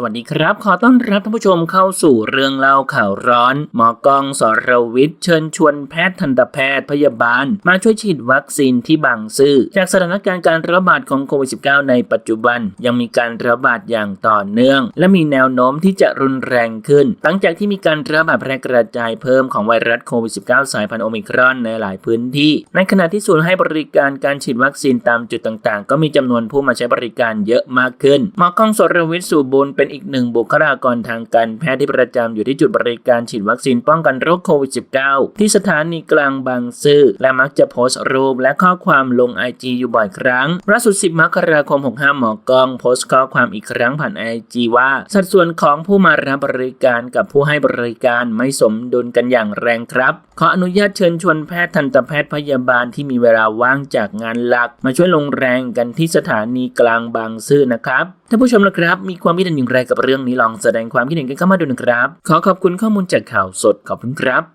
สวัสดีครับ ขอต้อนรับท่านผู้ชมเข้าสู่เรื่องเล่าข่าวร้อน หมอกองสรวิทย์เชิญชวนแพทย์ทันตแพทย์พยาบาล มาช่วยฉีดวัคซีนที่บางซื่อจากสถานการณ์การระบาดของโควิด -19 ในปัจจุบัน ยังมีการระบาดอย่างต่อเนื่อง และมีแนวโน้มที่จะรุนแรงขึ้น หลังจากที่มีการระบาดแพร่กระจายเพิ่มของไวรัสโควิด -19 สายพันธุ์โอมิครอนในหลายพื้นที่ ในขณะที่ศูนย์ให้บริการการฉีดวัคซีนตามจุดต่างๆ ก็มีจำนวนผู้มาใช้บริการเยอะมากขึ้นหมอกองสรวิทย์สุบุญเป็นอีกหนึ่งบุคลากรทางการแพทย์ที่ประจำอยู่ที่จุดบริการฉีดวัคซีนป้องกันโรคโควิด -19 ที่สถานีกลางบางซื่อและมักจะโพสต์รูปและข้อความลง IG อยู่บ่อยครั้งล่าสุด 10 มกราคม 65 หมอกองโพสต์ข้อความอีกครั้งผ่าน IG ว่าสัดส่วนของผู้มารับบริการกับผู้ให้บริการไม่สมดุลกันอย่างแรงครับ ขออนุญาตเชิญชวนแพทย์ทันตแพทย์พยาบาลที่มีเวลาว่างจากงานหลัก มาช่วยลงแรงกันที่สถานีกลางบางซื่อนะครับท่านผู้ชมนะครับ มีความคิดเห็นอย่างแรกับเรื่องนี้ลองแสดงความคิดเห็นกันเข้ามาดูนะครับ ขอขอบคุณข้อมูลจากข่าวสดขอบคุณครับ